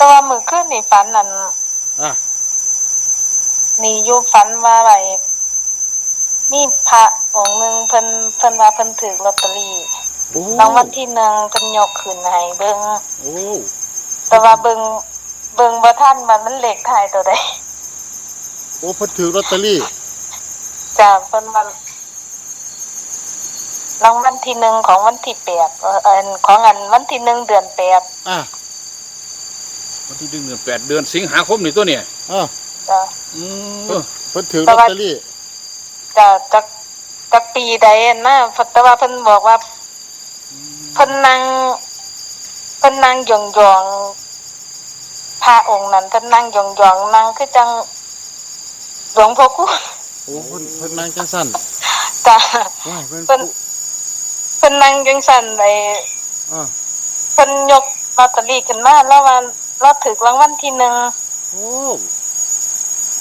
แต่ว่ามือขึ้นนี่ฝันนั่นอะนี่อยู่ฝันว่าอะไรมีพระองค์หนึ่งเพิ่นเพิ่นว่าเพิ่นถือลอตเตอรี่โอ้รางวัลที่หนึ่งเพิ่นยกขึ้นให้เบิ่งโอ้แต่ว่าเบิ่งเบิ่งบ่ทันว่ามันเลขท้ายตัวใดโอ้เพิ่นถือลอตเตอรี่จ้ะเพิ่นว่ารางวัลที่หนึ่งของวันที่แปดเอ่ออันของอันวันที่หนึ่งเดือนแปดอะ วันที่หนึ่งเดือนแปดเดือนสิงหาคมนี่ตัวเนี่ยอะจ้ะอืมเพิ่นถือลอตเตอรี่จ้ะจักจักปีใดอะนะแต่ว่าเพิ่นบอกว่าเพิ่นนั่งเพิ่นนั่งยองๆพระองค์นั้นเพิ่นนั่งยองๆนั่งคือจังหลวงพ่อคุณโอ้เพิ่นเพิ่นนั่งจังสั่นจ้ะว้ายเพิ่นเพิ่นเพิ่นนั่งจังซั่นไปอะเพิ่นยกลอตเตอรี่ขึ้นมาแล้วว่า เราถูกรางวัลที่หนึ่งโอ้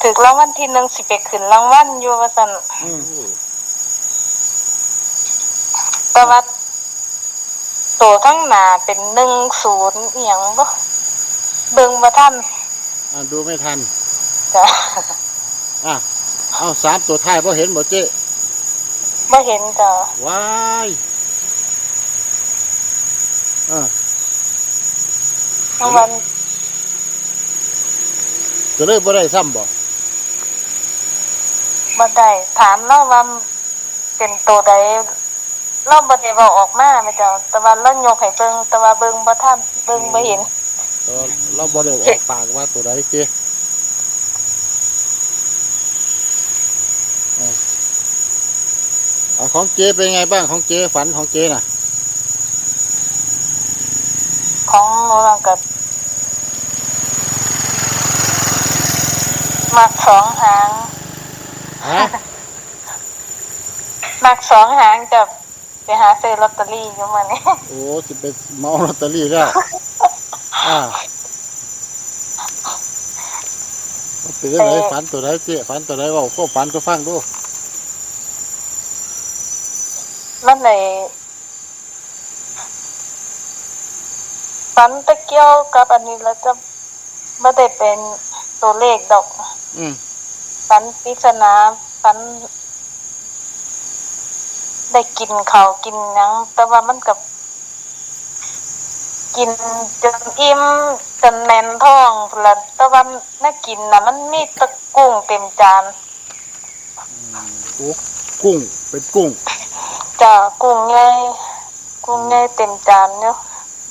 ถูกรางวัลที่หนึ่งสิไปขึ้นรางวัลอยู่ว่าซั่นอืมแต่ว่าตัวทั้งหน้าเป็น10อีหยังบ่เบิ่งบ่ทันอะดูไม่ทัน จ้ะอะ เอาสามตัวท้ายบ่เห็นบ่เจ๊บ่เห็นจ้ะว้ายอะรางวัล ก็เลยบ่ได้ซ้ำบ่บ่ได้ถามเราว่าเป็นตัวใดเราบ่ได้เว้าออกมาแม่จ้ะแต่ว่าเรายกให้เบิ่งแต่ว่าเบิ่งบ่ทันเบิ่งบ่เห็นก็เราบ่ได้ออกปากว่าตัวใดเจ๊อะเอาของเจ๊เป็นไงบ้างของเจ๊ฝันของเจ๊น่ะ ของหนูนั่นก็ มักสองหาง ฮะมักสองหางจะไปหาซื้อลอตเตอรี่อยู่มานี่โอ้จะไปเมาลอตเตอรี่แล้วอ่ามันเป็นยังไงฝันตัวไหนเจ๊ฝันตัวไหนเว่าก็ฝันก็ฟังดูมันเลยฝันตะเกียวกับอันนี้แล้วจะไม่ได้เป็นตัวเลขดอก อืมฝันปริศนาฝัน ได้กินข้าวกินหยังแต่ว่ามันกับกินจนอิ่มจนแน่นท้องพู้นละแต่ว่าน่ากินนะมันมีแตะกุ้งเต็มจานโอ้กุ้งเป็นกุ้ง จ้ากุ้งใหญ่กุ้งใหญ่เต็มจานเนาะ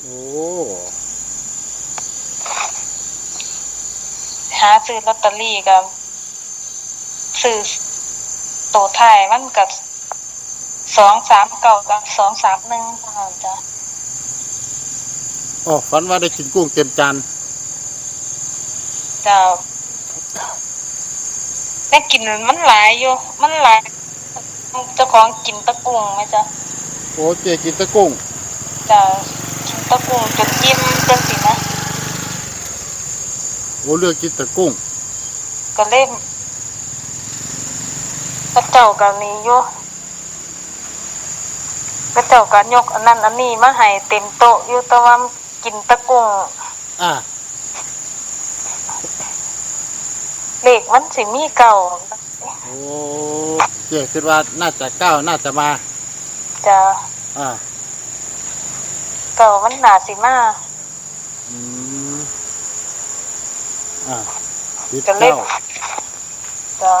โอ้ หาซื้อลอตเตอรี่กับซื้อโตวท้ายมันกับสองสามเก้ากับสองสามหนึ่งเท่านั้นจ้ะอ๋อฝันว่าได้กินกุ้งเต็มจานจ้าได้กินมันหลายอยู่ มันหลายเจ้าของกินตะกุ้งไหมจ๊ะโอ้เจ๊กินแตะกุ้งจะกินตะกุ้งจนยิ้มจังสินะโอ้เลือกกินแต่กุ้ง ก็เล่นกระเจ้ากับนี้อยู่กระเจ้าก็ยกอันนั้นอันนี้มาให้เต็มโต๊ะอยู่แต่ว่ากินตะกุ้งอ่าเลขมันสิมีเก่าโอ้เจ๊คิดว่าน่าจะก้าวน่าจะมา จะอ่าเก่ามันหนาสิมาอืม อ่าติดก็เล่นเก้าจะ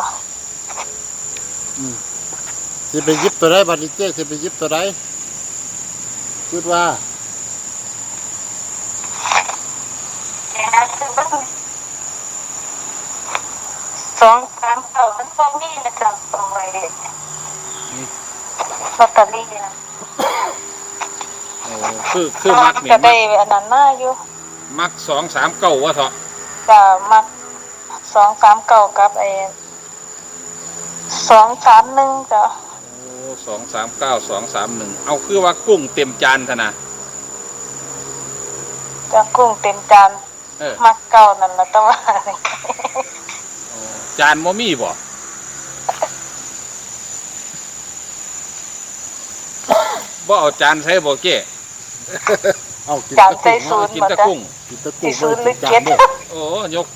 อืมสิไปหยิบตัวใดบัดนี้เจ๊สิไปหยิบตัวใดคิดว่าสองสามเก่ามันตรงนี้นะจ๊ะตรงไว้เด็กลอตเตอรี่นะโอ้คือคือมักนี่จะมัได้กอันนั้นมาอยู่ มักสองสามเก้าวะเถอะ จะมักสองสามเก่ากับไอ้สองสามหนึ่งจ้ะโอ้สองสามเก้าสองสามหนึ่งเอาคือว่ากุ้งเต็มจานทนะจะกุ้งเต็มจานเออมักเก่านั่นละแต่ว่าโอ้จานบ่มีบ่บ่เอาจานใช้บ่เก้เเอากินจานตะใส่กุ้งศูเนาะนย์กินบ่แตะจ๊ะกุ้ง กินตะกุ้งสิศูนย์หรือจาเจ็ดด้อ โอ้ยก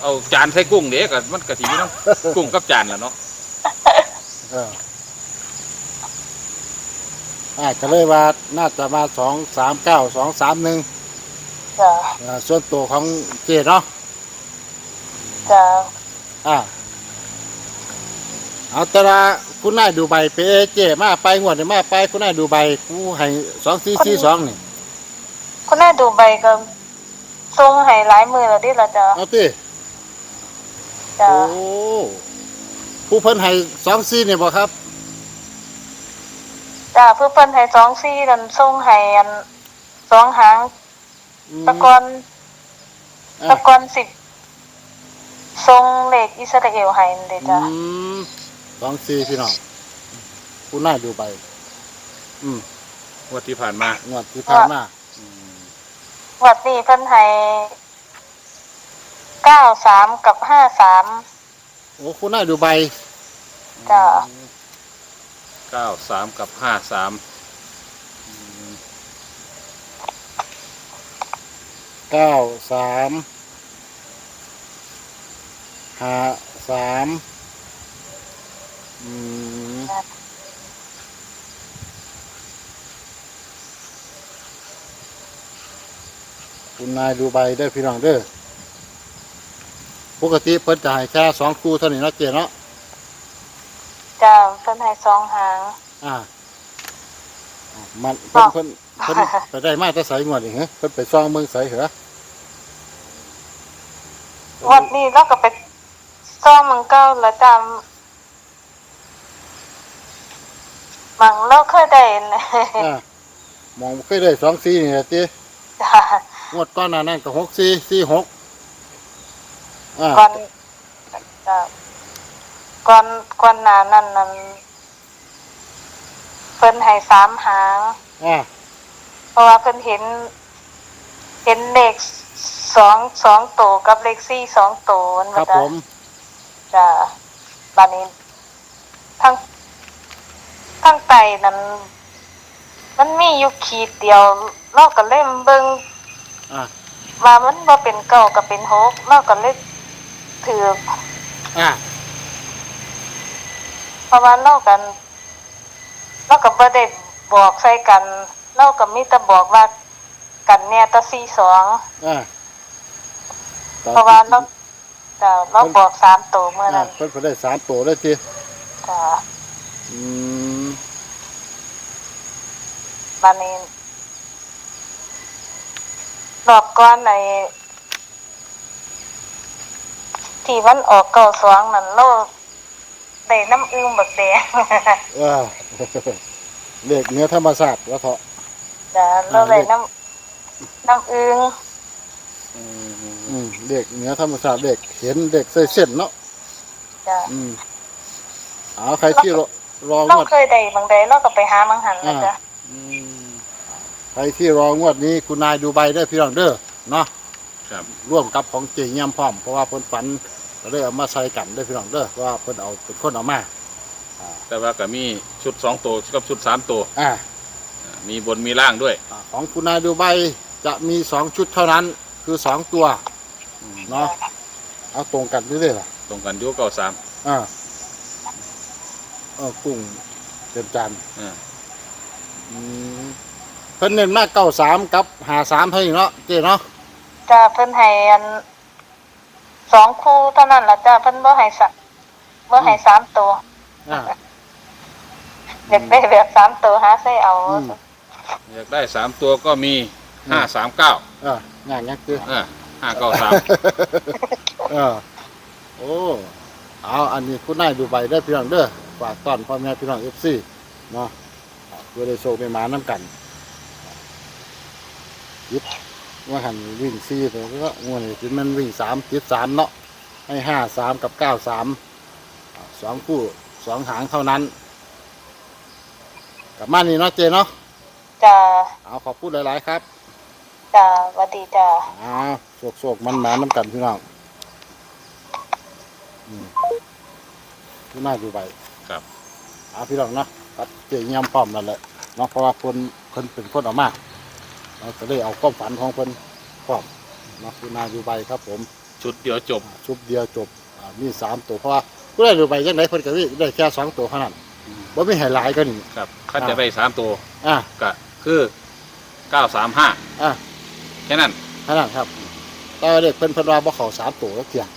เอาจานใส่กุ้งเด็กอะมันกะทิเนาะกุ้งกับจานล่ะเนาะเอออ่าก็เลยว่าน่าจะมาสองสามเก้าสองสามหนึ่งจ้ะอ่าส่วนตัวของเจเนาะจ้ะอ่าเอาแต่ละคุณนายดูใบไปเอเจมาไปงวดนี่มาไปคุณนายดูใบกูให้สองสี่สี่สองนี่ คุณแม่ดูใบก็ ทรงให้หลายมือแล้วดิล่ะจ้ะเอาติจ้ะโอ้ผู้เพิ่นให้สองสี่นี่บ่ครับจ้ะเพื่อเพิ่นให้สองซี่นั่นทรงให้อันสองหางอืมตะกอนอะตะกอนสิบทรงเหล็กอิสราเอลให้นั่นเด้อืจ้ะมสองสี่พี่น้องคุณนายดูใบอืมงวันที่ผ่านมางวดที่ผ่านมาอืม วัดนี้เพิ่นให้เก้าสามกับห้าสามโอ้คุณนายดูใบจ้ะเก้าสามกับห้าสามเก้าสามห้าสามอืม คุณนายดูใบได้อพี่น้องเด้อปกติเพิ่นจะให้แค่สองคู่เท่านี้เนาะเจ๊เนาะจ้ะเพิ่นให้สองหางอ่าอะมันเพิ่นเพิ่นเพิ่นไปได้มาแต่ใสงวดอีกเหรอเพิ่นไปซ่องเมืองใสเหรอวัดนี้เราก็ไปซ่อมมังเก้าแล้วจ้ะมังเราเคยได้นะอ่ามองเคยได้สองสี่นี่แหละจีจ้ะ งวดก้อนหน้านั้นก็หกสี่สี่หกอ่าก่อนจ้ะก่อนก่อนหน้านั้นนั้นเพิ่นให้สามหาง อ่าเพราะว่าเพิ่นเห็น เห็นเลขสองสองตัวกับเลขสี่สองตัวนั่นครับว่าผจ้ะมจ้ะบานนี้ทั้งทั้งไตนั้นมันมีอยู่ขีดเดียวเราก็เล่มเบิ่ง อ่าว่ามันบ่เป็นเก้าก็เป็นหกเราก็เลยถืออ่าเพราะว่าเรากันเราก็บ่ได้บอกใส่กันเราก็มีแต่บอกว่ากันเนี่ยแตะสี่สองอ่าเพราะว่าเราจ้ะเราบอกสามตัวเมื่ออ่านั้นเพิ่นไปได้สามตัวเลยจีจ้ะอืมบานนี้ รอบก่อนในที่วันออกเก้าสองนั่นเราได้น้ำอึ้งบักแดงอ่าเลขเนื้อธรรมศาสตร์วะเถาะจ้ะเราได้น้ำน้ำอึ้งอืมอืมเลขเนื้อธรรมศาสตร์เลขเห็นเลขใส่เส้นเนาะจ้ะอืมเอาใครที่รอรองเราวดเคยได้บางใดเราก็ไปหามังหันนะจ๊ะอืม ใครที่รองวดนี้คุณนายดูใบได้อพี่น้องเด้อเนาะครับร่วมกับของเจียมพร้อมเพราะว่าเพิ่นฝันก็เลยเอามาใส่กันได้อพี่น้องเด้อเพราะว่าเพิ่นเอาเป็นคนเอามาแต่ว่าก็มีชุดสองตัวกับชุดสามตัวอ่า อ่ามีบนมีล่างด้วย อ่าของคุณนายดูใบจะมีสองชุดเท่านั้น คือสองตัวเนาะเอาตรงกันด้วยเลยล่ะตรงกันอยุเก้าสาม อ่าเออกุ้งเต็มจานอ่า อืม เพิ่นเน้นมากเก้าสามกับหาสามเท่านี้เนาะเจ๊เนาะจ้ะเพิ่นให้อันสองคู่เท่านั้นล่ะจ้ะเพิ่นบ่ให้สะบ่ให้สามตัวอ่าอยากได้แบบสามตัวหาใส่เอาอืมอยากได้สามตัวก็มีห้าสามเก้าอ่างานยักษ์เจ๊ อ่าห้าเก้าสามเออโอ้เอาอันนี้คุณนายดูใบได้อพี่น้องเด้อฝากต้อนพ่อแม่พี่น้องเอฟซีเนาะเพื่อได้โชคได้หมาน้ำกัน ยิบว่าหันวิ่งสี่แต่ก็งวดนี้ที่มันวิ่งสามจิดสามเนาะให้ห้าสามกับเก้าสามสองคู่สองหางเท่านั้นกลับมานี่เนาะเจเนาะจ้ะเอาขอบพูดหลายๆครับจ้ะสวัสดีจ้ะเอาโศกโศกมันหมาน้ำกันพี่น้องอืมคุณนายดูใบครับเอาพี่น้องเนาะตัดเจียมพร้อมนั่นแหละเนาะเพราะว่าคนคนเป็นคนเออกมา เราจะได้เอาความฝันของเพิ่นพร้อมเนาะคุณนายดูใบครับผมชุดเดียวจบชุบเดียวจบอ่ามีสามตัวเพราะว่าผู้ได้ดูใบยังไงเพิ่นก็มีได้แค่สองตัวเท่านั้นบ่มีให้หลายก็นี่ครับข้าจะได้สามตัวอะก็คือเก้าสามห้าอะแค่นั้น เท่านั้นครับแต่ว่าเด็กเพิ่นเพิ่นว่าบ่เข้าสามตัวแล้วเที่ยง